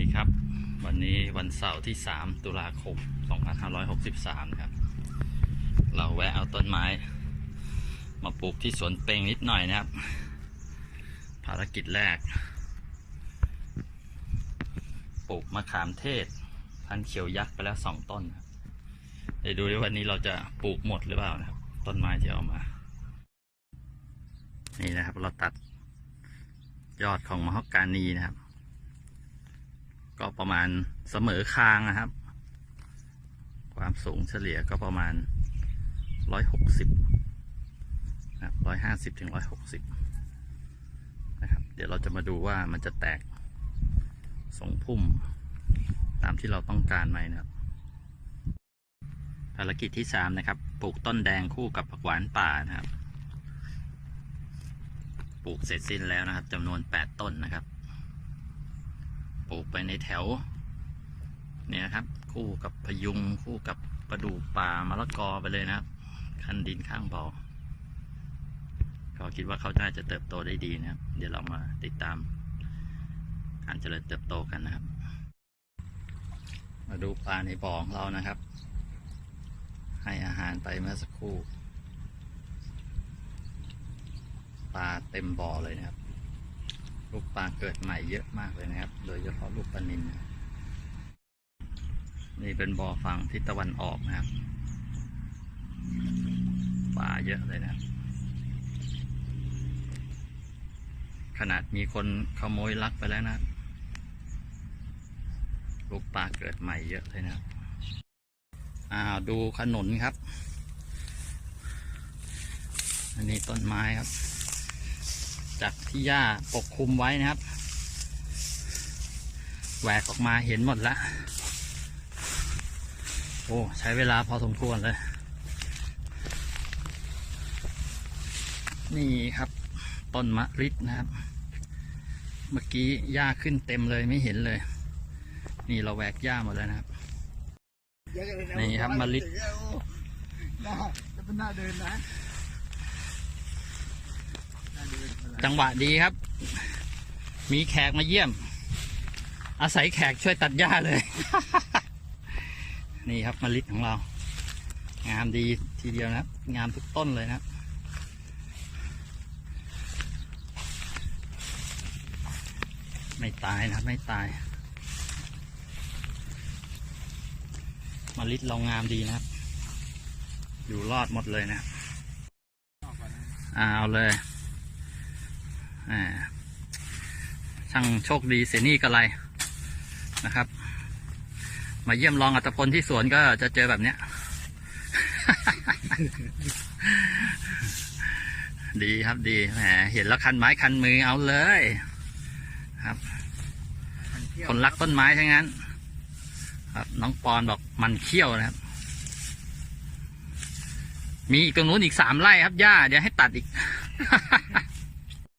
ดีครับ วันนี้วันเสาร์ที่ 3 ตุลาคม 2563 ครับ เราแวะเอาต้นไม้ มาปลูกที่สวนเปงนิดหน่อยนะครับ ภารกิจแรก ปลูกมะขามเทศ พันเขียวยักษ์ไปแล้วสองต้นเดี๋ยวดูดิวันนี้เราจะปลูกหมดหรือเปล่านะครับ ต้นไม้ที่เอามา นี่นะครับเราตัดยอดของมะฮอกกานีนะครับ ก็ประมาณเสมอคางนะครับ ความสูงเฉลี่ยก็ประมาณร้อยหกสิบนะครับร้อยห้าสิบถึงร้อยหกสิบนะครับ เดี๋ยวเราจะมาดูว่ามันจะแตกทรงพุ่ม ตามที่เราต้องการไหมนะครับภารกิจที่สามนะครับ ปลูกต้นแดงคู่กับผักหวานป่านะครับ ปลูกเสร็จสิ้นแล้วนะครับจำนวนแปด ปลูกไปในแถว เนี่ยครับ คู่กับพยุงคู่กับประดู่ป่ามะละกอไปเลยนะครับ คันดินข้างบ่อก็คิดว่าเขาน่าจะเติบโตได้ดีนะครับ เดี๋ยวเรามาติดตาม การเจริญเติบโตกันนะครับ มาดูปลาในบ่อของเรานะครับ ให้อาหารไปเมื่อสักครู่ ปลาเต็มบ่อเลยนะครับ ลูกปลาเกิดใหม่เยอะมากเลยนะครับ โดยเฉพาะลูกปลานิลนะนี่เป็นบ่อฝั่งทิศตะวันออกนะครับ ปลาเยอะเลยนะขนาดมีคนขโมยลักไปแล้วนะ ลูกปลาเกิดใหม่เยอะเลยนะอ้าวดูขนุนครับ อันนี้ต้นไม้ครับ จากที่หญ้าปกคลุมไว้นะครับแหวกออกมาเห็นหมดแล้วโอ้ใช้เวลาพอสมควรเลย นี่ครับต้นมะริดนะครับ เมื่อกี้หญ้าขึ้นเต็มเลยไม่เห็นเลย นี่เราแหวกหญ้าหมดแล้วนะครับ นี่ครับมะลิน่าจะเป็นหน้าเดินนะหน้าเดินมาแล้ว จังหวะดีครับ มีแขกมาเยี่ยม อาศัยแขกช่วยตัดหญ้าเลย นี่ครับมะลิของเรา งามดีทีเดียวนะครับ งามทุกต้นเลยนะครับไม่ตายนะครับ ไม่ตายมะลิเรางามดีนะครับ อยู่รอดหมดเลยนะ อ่าเอาเลย ช่างโชคดีเสยนี่กะไรนะครับ มาเยี่ยมรองอัตพลที่สวนก็จะเจอแบบเนี้ย ดีครับดีแหมเห็นแล้วคันไม้คันมือเอาเลยครับ คนรักต้นไม้ทั้งนั้น ครับ น้องปอนบอกมันเขี้ยวนะครับ มีอีกตรงนู้นอีกสามไร่ครับหญ้าเดี๋ยวให้ตัดอีก